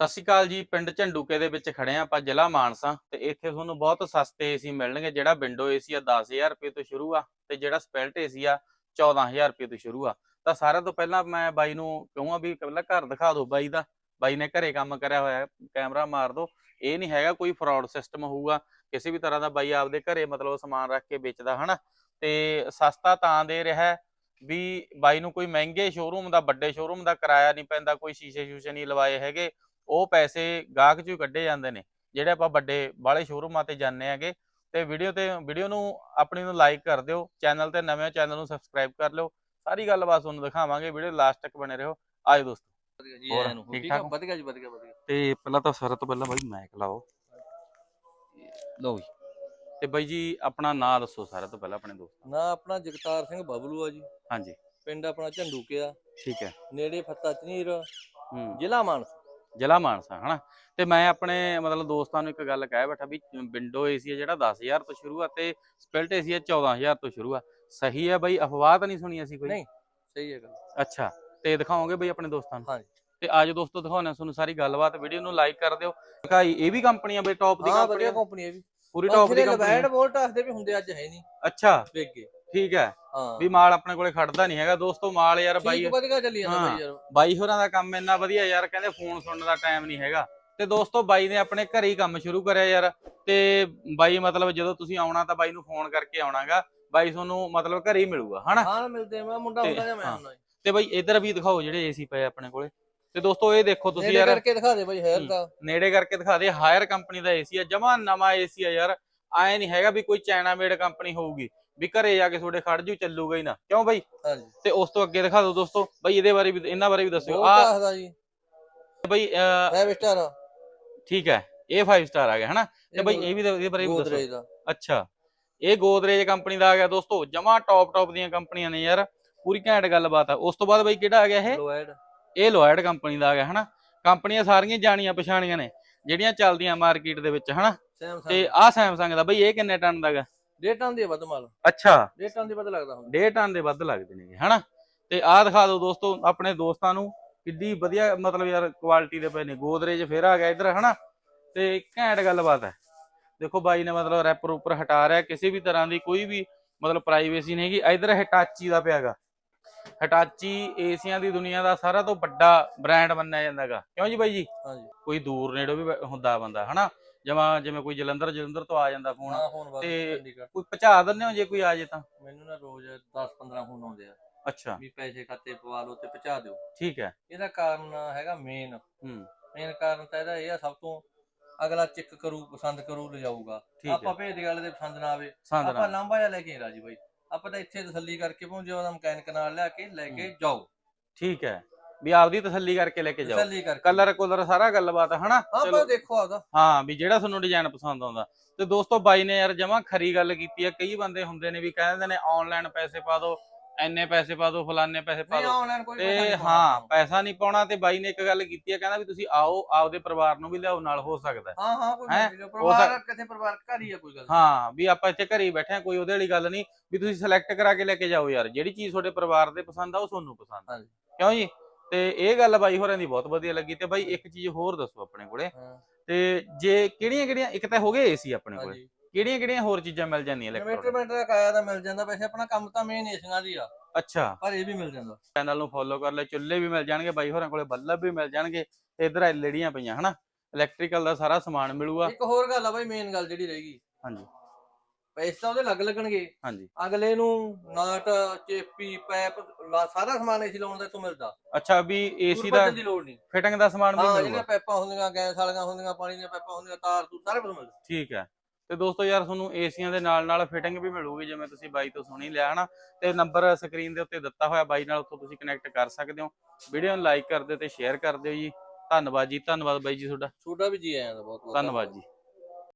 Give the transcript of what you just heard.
ਸਤਿ ਸ਼੍ਰੀ ਅਕਾਲ ਜੀ, ਪਿੰਡ ਝੰਡੂਕੇ ਦੇ ਵਿੱਚ ਖੜੇ ਆ ਆਪਾਂ ਜ਼ਿਲ੍ਹਾ ਮਾਨਸਾ ਤੇ ਇੱਥੇ ਤੁਹਾਨੂੰ ਬਹੁਤ ਸਸਤੇ ਏਸੀ ਮਿਲਣਗੇ, ਜਿਹੜਾ ਵਿੰਡੋ ਏਸੀ ਆ 10000 ਰੁਪਏ ਤੋਂ ਸ਼ੁਰੂ ਆ ਤੇ ਜਿਹੜਾ ਸਪੈਲਟ ਏਸੀ ਆ 14000 ਰੁਪਏ ਤੋਂ ਸ਼ੁਰੂ ਆ। ਤਾਂ ਸਾਰਿਆਂ ਤੋਂ ਪਹਿਲਾਂ ਮੈਂ ਬਾਈ ਨੂੰ ਕਹੂੰਗਾ ਵੀ ਪਹਿਲਾਂ ਘਰ ਦਿਖਾ ਦਿਓ ਬਾਈ ਦਾ। ਬਾਈ ਨੇ ਘਰੇ ਕੰਮ ਕਰਿਆ ਹੋਇਆ, ਕੈਮਰਾ ਮਾਰ ਦਿਓ। ਇਹ ਨਹੀਂ ਹੈਗਾ ਕੋਈ ਫਰਾਡ ਸਿਸਟਮ ਹੋਊਗਾ, ਕਿਸੇ ਵੀ ਤਰ੍ਹਾਂ ਦਾ ਬਾਈ ਆਪਦੇ ਘਰੇ ਮਤਲਬ ਸਮਾਨ ਰੱਖ ਕੇ ਵੇਚਦਾ, ਹਨਾ? ਤੇ ਸਸਤਾ ਤਾਂ ਦੇ ਰਿਹਾ ਵੀ ਬਾਈ ਨੂੰ ਕੋਈ ਮਹਿੰਗੇ ਸ਼ੋਰੂਮ ਦਾ, ਵੱਡੇ ਸ਼ੋਰੂਮ ਦਾ ਕਿਰਾਇਆ ਨਹੀਂ ਪੈਂਦਾ, ਕੋਈ ਸ਼ੀਸ਼ੇ ਸ਼ੂਸ਼ੇ ਨਹੀਂ ਲਵਾਏ ਹੈਗੇ। ਉਹ ਪੈਸੇ ਗਾਹਕ ਚੋਂ ਕੱਢੇ ਜਾਂਦੇ ਨੇ ਜਿਹੜੇ ਆਪਾਂ ਵੱਡੇ ਬਾਹਲੇ ਸ਼ੋਰੂਮਾਂ ਤੇ ਜਾਂਦੇ ਹੈਗੇ ਤੇ ਵੀਡੀਓ ਤੇ ਵੀਡੀਓ ਨੂੰ ਆਪਣੀ ਨੂੰ ਲਾਈਕ ਕਰ ਦਿਓ ਚੈਨਲ ਤੇ ਨਵੇਂ ਚੈਨਲ ਨੂੰ ਸਬਸਕ੍ਰਾਈਬ ਕਰ ਲਿਓ ਸਾਰੀ ਗੱਲਬਾਤ ਤੁਹਾਨੂੰ ਦਿਖਾਵਾਂਗੇ ਵੀਡੀਓ ਲਾਸਟ ਤੱਕ ਬਣੇ ਰਹੋ ਆਜੋ ਦੋਸਤੋ। ਵਧੀਆ ਜੀ ਹੋਰ, ਆਇਆਂ ਨੂੰ ਠੀਕ ਠੀਕ ਆ ਠਾਕ? ਵਧੀਆ ਜੀ ਵਧੀਆ ਵਧੀਆ। ਤੇ ਪਹਿਲਾਂ ਤਾਂ ਸਾਰਾ ਤੋਂ ਪਹਿਲਾਂ ਬਾਈ ਮੈਕ ਲਾਓ। ਲਓ ਜੀ। ਤੇ ਬਾਈ ਜੀ ਆਪਣਾ ਨਾਮ ਦੱਸੋ ਸਾਰਿਆਂ ਤੋਂ ਪਹਿਲਾਂ ਆਪਣੇ ਦੋਸਤ ਨਾ ਆਪਣਾ ਜਗਤਾਰ ਸਿੰਘ ਬਬਲੂ ਆ ਜੀ। ਹਾਂਜੀ। ਪਿੰਡ ਆਪਣਾ ਝੰਡੂਕੇ ਆ ਠੀਕ ਹੈ। ਨੇੜੇ ਫੱਤਾ ਝਨੀਰ ਹੂੰ। ਜ਼ਿਲ੍ਹਾ ਮਾਨਸਾ। ਜ਼ਿਲ੍ਹਾ ਮਾਨਸਾ ਹਨਾ? ਤੇ ਮੈਂ ਆਪਣੇ ਮਤਲਬ ਦੋਸਤਾਂ ਨੂੰ ਇੱਕ ਗੱਲ ਕਹਿ ਬੈਠਾ ਵੀ ਵਿੰਡੋ ਏਸੀ ਹੈ ਜਿਹੜਾ 10000 ਤੋਂ ਸ਼ੁਰੂ ਆ ਤੇ ਸਪਿਲਟ ਏਸੀ ਹੈ 14000 ਤੋਂ ਸ਼ੁਰੂ ਆ। ਸਹੀ ਹੈ ਬਾਈ? ਅਫਵਾਹ ਤਾਂ ਨਹੀਂ ਸੁਣੀ ਅਸੀਂ ਕੋਈ? ਨਹੀਂ। ਸਹੀ ਹੈ ਗੱਲ। ਅੱਛਾ ਤੇ ਦਿਖਾਓਗੇ ਬਈ ਆਪਣੇ ਦੋਸਤਾਂ ਨੂੰ? ਹਾਂਜੀ। ਤੇ ਅੱਜ ਦੋਸਤੋ ਦਿਖਾਉਣਾ ਤੁਹਾਨੂੰ ਸਾਰੀ ਗੱਲਬਾਤ ਵੀਡੀਓ ਨੂੰ ਲਾਈਕ ਕਰ ਦਿਓ। ਦਿਖਾਈ ਇਹ ਵੀ ਕੰਪਨੀ ਆ ਬਈ ਟੌਪ ਦੀ ਕੰਪਨੀ ਵਧੀਆ ਆ? ਕੰਪਨੀ ਹੈ ਵੀ। ਪੂਰੀ ਟੌਪ ਦੀ ਕੰਪਨੀ ਲਵੈਡ ਵੀ ਹੁੰਦੇ ਅੱਜ ਹੈ ਨਹੀਂ। ਅੱਛਾ। ਵੇਗੇ ਠੀਕ ਹੈ। ਹਾਂ। ਵੀ ਮਾਲ ਆਪਣੇ ਕੋਲੇ ਖੜਦਾ ਨਹੀਂ ਹੈਗਾ। ਦੋਸਤੋ ਮਾਲ ਯਾਰ ਬਾਈ ਠੀਕ ਵਧੀਆ ਚੱਲੀ ਜਾਂਦਾ ਹਾਂ। ਬਾਈ ਯਾਰ। ਬਾਈ ਹੋਰਾਂ ਦਾ ਕੰਮ ਇੰਨਾ ਵਧੀਆ ਯਾਰ ਕਹਿੰਦੇ ਫੋਨ ਸੁਣਨ ਦਾ ਟਾਈਮ ਨਹੀਂ ਹੈਗਾ। ਤੇ ਦੋਸਤੋ ਬਾਈ ਨੇ ਆਪਣੇ ਘਰੇ ਹੀ ਕੰਮ ਸ਼ੁਰੂ ਕਰਿਆ ਯਾਰ। ਤੇ ਬਾਈ ਮਤਲਬ ਜਦੋਂ ਤੁਸੀਂ ਆਉਣਾ ਤਾਂ ਬਾਈ ਨੂੰ ਫੋਨ ਕਰਕੇ ਆਉਣਾਗਾ। ਬਾਈ ਤੁਹਾਨੂੰ ਮਤਲਬ ਘਰੇ ਹੀ ਮਿਲੂਗਾ ਹਨਾ? ਹਾਂ ਮਿਲਦੇ ਆ, ਮੈਂ ਮੁੰਡਾ ਤੇ- ਹੁੰਦਾ ਜਾਂ ਮੈਂ ਹਾਂ। ਹੁੰਦਾ। ਤੇ ਬਾਈ ਇੱਧਰ ਵੀ ਦਿਖਾਓ ਜਿਹੜੇ ਏਸੀ ਪਏ ਆਪਣੇ ਕੋਲੇ। ਤੇ ਦੋਸਤੋ ਇਹ ਦੇਖੋ ਤੁਸੀਂ ਨੇੜੇ ਯਾਰ। ਕਰਕੇ ਦਿਖਾ ਦੇ ਬਾਈ ਹੈਰ। ਦਾ। ਨੇੜੇ ਕਰਕੇ ਦਿਖਾ ਦੇ। ਹਾਇਰ ਕੰਪਨੀ ਦਾ ਏਸੀ ਆ। ਜਮਾ ਨਵਾਂ ਏਸੀ ਆ ਯਾਰ। ਐ ਨਹੀਂ ਹੈਗਾ ਵੀ ਕੋਈ ਚਾਈਨਾ ਮੇਡ ਕੰਪਨੀ ਹੋਊਗੀ ਵੀ ਘਰੇ ਜਾ ਕੇ ਤੁਹਾਡੇ ਖੜ ਜੂ ਚੱਲੂਗਾ ਹੀ ਨਾ। ਕਿਉਂ ਬਾਈ? ਹਾਂਜੀ। ਤੇ ਉਸ ਤੋਂ ਅੱਗੇ ਦਿਖਾ ਦਿਓ ਦੋਸਤੋ ਬਾਈ ਇਹਦੇ ਬਾਰੇ ਵੀ ਇਹਨਾਂ ਬਾਰੇ ਵੀ ਦੱਸਿਓ। ਆ ਵੋਲਟਾਸ ਦਾ ਜੀ? ਬਾਈ ਫਾਈਵ ਸਟਾਰ ਠੀਕ ਹੈ ਇਹ 5 ਸਟਾਰ ਆ ਗਿਆ ਹਨਾ? ਤੇ ਬਾਈ ਇਹ ਵੀ ਇਹਦੇ ਬਾਰੇ ਵੀ ਦੱਸੋ। ਅੱਛਾ ਇਹ ਗੋਦਰੇਜ ਕੰਪਨੀ ਦਾ ਆ ਗਿਆ ਦੋਸਤੋ ਜਮਾ ਟੌਪ ਟੌਪ ਦੀਆਂ ਕੰਪਨੀਆਂ ਨੇ ਯਾਰ ਪੂਰੀ ਘੈਂਟ ਗੱਲਬਾਤ ਆ। ਉਸ ਤੋਂ ਬਾਅਦ ਬਾਈ ਕਿਹੜਾ ਆ ਗਿਆ ਇਹ? ਲੋਇਡ ਇਹ ਲੋਇਡ ਕੰਪਨੀ ਦਾ ਆ ਗਿਆ ਹਨਾ? ਕੰਪਨੀਆਂ ਸਾਰੀਆਂ ਜਾਣੀਆਂ ਪਛਾਣੀਆਂ ਨੇ ਜਿਹੜੀਆਂ ਚੱਲਦੀਆਂ ਮਾਰਕੀਟ ਦੇ ਵਿੱਚ ਹਨਾ? ਸੈਮਸੰਗ ਤੇ ਆਹ ਸੈਮਸੰਗ ਦਾ ਬਈ ਇਹ ਕਿੰਨੇ ਟਨ ਦਾ ਹੈਗਾ? ਡੇਟ ਆਂਦੀ ਵੱਧ ਮਾਲ। ਅੱਛਾ। ਡੇਟ ਆਂਦੀ ਵੱਧ ਲੱਗਦਾ ਹੁੰਦਾ ਡੇਢ ਟਨ ਦੇ ਵੱਧ ਲੱਗਦੇ ਨੇ ਹਨਾ? ਤੇ ਆਹ ਦਿਖਾ ਦਿਓ ਦੋਸਤੋ ਆਪਣੇ ਦੋਸਤਾਂ ਨੂੰ ਕਿੱਡੀ ਵਧੀਆ ਮਤਲਬ ਯਾਰ ਕੁਆਲਿਟੀ ਦੇ ਪਏ ਨੇ। ਗੋਦਰੇਜ ਫੇਰ ਆ ਗਿਆ ਇੱਧਰ ਹਨਾ? ਤੇ ਘੈਂਟ ਗੱਲਬਾਤ ਹੈ। ਦੇਖੋ ਬਾਈ ਨੇ ਮਤਲਬ ਰੈਪਰ ਉੱਪਰ ਹਟਾ ਰਿਹਾ ਕਿਸੇ ਵੀ ਤਰ੍ਹਾਂ ਦੀ ਕੋਈ ਵੀ ਮਤਲਬ ਪ੍ਰਾਈਵੇਸੀ ਨਹੀਂ ਹੈਗੀ। ਇੱਧਰ ਹਿਟਾਚੀ ਦਾ ਪਿਆਗਾ ਹਿਟਾਚੀ ਏਸੀਆਂ ਦੀ ਦੁਨੀਆ ਦਾ ਸਾਰਾ ਤੋਂ ਵੱਡਾ ਬ੍ਰਾਂਡ ਮੰਨਿਆ ਜਾਂਦਾਗਾ ਕਿਉਂ ਜੀ ਬਾਈ ਜੀ? ਹਾਂਜੀ। ਕੋਈ ਦੂਰ ਨੇੜੋਂ ਵੀ ਹੁੰਦਾ ਬੰਦਾ ਹਨਾ? ਜਿਵੇਂ ਜਿਵੇਂ ਕੋਈ ਜਲੰਧਰ ਜਲੰਧਰ ਤੋਂ ਆ ਜਾਂਦਾ ਫੋਨ। ਹਾਂ ਫੋਨ ਵੱਧ ਤੇ- ਚੰਡੀਗੜ੍ਹ। ਕੋਈ ਪਹੁੰਚਾ ਦਿੰਦੇ ਹੋ ਜੇ ਕੋਈ ਆ ਜੇ ਤਾਂ? ਮੈਨੂੰ ਨਾ ਰੋਜ਼ 10 15 ਫੋਨ ਆਉਂਦੇ ਆ। ਅੱਛਾ। ਵੀ ਪੈਸੇ ਖਾਤੇ ਪਵਾ ਲਓ ਤੇ ਪਹੁੰਚਾ ਦਿਓ। ਠੀਕ ਹੈ। ਇਹਦਾ ਕਾਰਨ ਹੈਗਾ ਮੇਨ ਹੂੰ। ਮੇਨ ਕਾਰਨ ਤਾਂ ਇਹਦਾ ਇਹ ਆ ਸਭ ਤੋਂ ਅਗਲਾ ਚੈੱਕ ਕਰੂ ਪਸੰਦ ਕਰੂ ਲਿਜਾਊਗਾ। ਠੀਕ ਆਪਾਂ ਹੈ ਭੇਜ ਵਾਲੇ ਦੇ ਪਸੰਦ ਨਾ ਆਵੇ। ਆਪਾਂ ਨਾਲ ਲਾਂਬਾ ਜਾਂ ਲੈ ਕੇ ਰਾਜੀ ਬਾਈ। ਆਪਾਂ ਤਾਂ ਇੱਥੇ ਤਸੱਲੀ ਕਰਕੇ ਪਹੁੰਚੇ ਉਹਦਾ ਮਕੈਨਿਕ ਨਾਲ ਲਿਆ ਕੇ ਲੈ ਕੇ ਜਾਓ। ਠੀਕ ਹੈ। ਵੀ ਆਪਦੀ ਤਸੱਲੀ ਕਰਕੇ ਲੈ ਕੇ ਜਾਓ। ਤਸੱਲੀ ਕਰਕੇ। ਕਲਰ ਕੁਲਰ ਸਾਰਾ ਗੱਲਬਾਤ ਹੈ ਹਨਾ? ਹਾਂ ਪਰ ਦੇਖੋ ਆਪਦਾ। ਹਾਂ ਵੀ ਜਿਹੜਾ ਤੁਹਾਨੂੰ ਡਿਜ਼ਾਈਨ ਪਸੰਦ ਆਉਂਦਾ। ਤੇ ਦੋਸਤੋ ਬਾਈ ਨੇ ਯਾਰ ਜਮਾ ਖਰੀ ਗੱਲ ਕੀਤੀ ਹੈ ਕਈ ਬੰਦੇ ਹੁੰਦੇ ਨੇ ਵੀ ਕਹਿੰਦੇ ਨੇ ਆਨਲਾਈਨ ਪੈਸੇ ਪਾ ਦਿਓ ਐਨੇ ਪੈਸੇ ਪਾ ਦਿਓ ਫਲਾਨੇ ਪੈਸੇ ਪਾ ਦਿਓ ਤੇ ਹਾਂ। ਪੈਸਾ ਨਹੀਂ ਪਾਉਣਾ ਤੇ ਬਾਈ ਨੇ ਇੱਕ ਗੱਲ ਕੀਤੀ ਹੈ ਕਹਿੰਦਾ ਵੀ ਤੁਸੀਂ ਆਓ ਆਪਦੇ ਪਰਿਵਾਰ ਨੂੰ ਵੀ ਲਿਆਓ ਨਾਲ ਹੋ ਸਕਦਾ। ਹੈ। ਹਾਂ ਹਾਂ ਕੋਈ ਹੈਂ? ਗੱਲ ਨੀ, ਪਰਿਵਾਰ ਕਿਥੇ ਪਰਿਵਾਰ ਘਰ ਹੀ ਆ ਕੋਈ ਗੱਲ ਨੀ। ਹਾਂ ਵੀ ਆਪਾਂ ਇੱਥੇ ਘਰੇ ਬੈਠੇ ਆ ਕੋਈ ਉਹਦੇ ਵਾਲੀ ਗੱਲ ਨਹੀਂ। ਵੀ ਤੁਸੀਂ ਸਿਲੈਕਟ ਕਰਾ ਕੇ ਲੈ ਕੇ ਜਾਓ ਯਾਰ। ਜਿਹੜੀ ਚੀਜ਼ ਤੁਹਾਡੇ ਪਰਿਵਾਰ ਦੇ ਪਸੰਦ ਆ ਉਹ ਤੁਹਾਨੂੰ ਪਸੰਦ ਆ। ਕਿਉਂ ਜੀ? ਤੇ ਇਹ ਗੱਲ ਬਾਈ ਹੋਰਾਂ ਦੀ ਬਹੁਤ ਵਧੀਆ ਲੱਗੀ ਤੇ ਬਾਈ ਇੱਕ ਚੀਜ਼ ਹੋਰ ਦੱਸੋ ਆਪਣੇ ਕੋਲੇ। ਤੇ ਜੇ ਕਿਹੜੀਆਂ ਕਿਹੜੀਆਂ ਇੱਕ ਤਾਂ ਹੋ ਗਏ ਏਸੀ ਆਪਣੇ ਕੋਲੇ। ਕਿਹੜੀਆਂ ਕਿਹੜੀਆਂ ਹੋਰ ਚੀਜ਼ਾਂ ਮਿਲ ਜਾਂਦੀਆਂ ਇਨਵਰਟਰ ਇਲੈਕਟ੍ਰੋਨਿਕ ਦਾ ਕਾਇਆ ਦਾ ਮਿਲ ਜਾਂਦਾ ਵੈਸੇ ਆਪਣਾ ਕੰਮ ਤਾਂ ਮੇਨ ਏਸੀਆਂ ਦੀ ਆ। ਅੱਛਾ। ਪਰ ਇਹ ਵੀ ਮਿਲ ਜਾਂਦਾ। ਚੈਨਲ ਨੂੰ ਫੋਲੋ ਕਰ ਲੈ ਚੁੱਲ੍ਹੇ ਵੀ ਮਿਲ ਜਾਣਗੇ ਬਾਈ ਹੋਰਾਂ ਕੋਲੇ ਬੱਲਬ ਵੀ ਮਿਲ ਜਾਣਗੇ ਤੇ ਇਧਰ ਐਲਈਡੀਆਂ ਪਈਆਂ ਹਨਾ? ਇਲੈਕਟ੍ਰੀਕਲ ਦਾ ਸਾਰਾ ਸਮਾਨ ਮਿਲੂਗਾ। ਇੱਕ ਹੋਰ ਗੱਲ ਆ ਬਾਈ ਮੇਨ ਗੱਲ ਜਿਹੜੀ ਰਹੇਗੀ। ਹਾਂਜੀ। ਪੈਸੇ ਤਾਂ ਉਹਦੇ ਲੱਗ ਲੱਗਣਗੇ। ਹਾਂਜੀ। ਅਗਲੇ ਨੂੰ ਨਾਟ ਚੇਪੀ ਪੈਪ ਲਾ- ਸਾਰਾ ਸਮਾਨ ਏਸੀ ਲਾਉਣ ਦਾ ਇੱਥੋਂ ਮਿਲਦਾ। ਅੱਛਾ ਵੀ ਏਸੀ ਦਾ ਭੱਜਣ ਦੀ ਲੋੜ ਨਹੀਂ। ਫਿਟਿੰਗ ਦਾ ਸਮਾਨ ਵੀ ਹਾਂ ਮਿਲੂਗਾ। ਜਿਹੜੀਆਂ ਪੈਪਾਂ ਹੁੰਦੀਆਂ ਗੈਸ ਵਾਲੀਆਂ ਹੁੰਦੀਆਂ ਪਾਣੀ ਦੀਆਂ ਪੈਪਾਂ ਹੁੰਦੀਆਂ ਤਾਰ ਤੂਰ ਸਾਰਾ ਕੁਝ ਮਿਲਦਾ। ਠੀਕ ਹੈ। ਤੇ ਦੋਸਤੋ ਯਾਰ ਤੁਹਾਨੂੰ ਏਸੀਆਂ ਦੇ ਨਾਲ ਨਾਲ ਫਿਟਿੰਗ ਵੀ ਮਿਲੂਗੀ ਜਿਵੇਂ ਤੁਸੀਂ ਬਾਈ ਤੋਂ ਸੁਣੀ ਲਿਆ ਹਨਾ? ਤੇ ਨੰਬਰ ਸਕਰੀਨ ਦੇ ਉੱਤੇ ਦਿੱਤਾ ਹੋਇਆ ਬਾਈ ਨਾਲ ਉੱਥੋਂ ਤੁਸੀਂ ਕਨੈਕਟ ਕਰ ਸਕਦੇ ਹੋ। ਵੀਡੀਓ ਨੂੰ ਲਾਈਕ ਕਰ ਦਿਓ ਤੇ ਸ਼ੇਅਰ ਕਰ ਦਿਓ ਜੀ। ਧੰਨਵਾਦ ਜੀ ਧੰਨਵਾਦ ਬਾਈ ਜੀ ਤੁਹਾਡਾ। ਛੋਟਾ ਵੀ ਜੀ ਆਇਆ ਦਾ ਬਹੁਤ ਬਹੁਤ ਧੰਨਵਾਦ ਜੀ।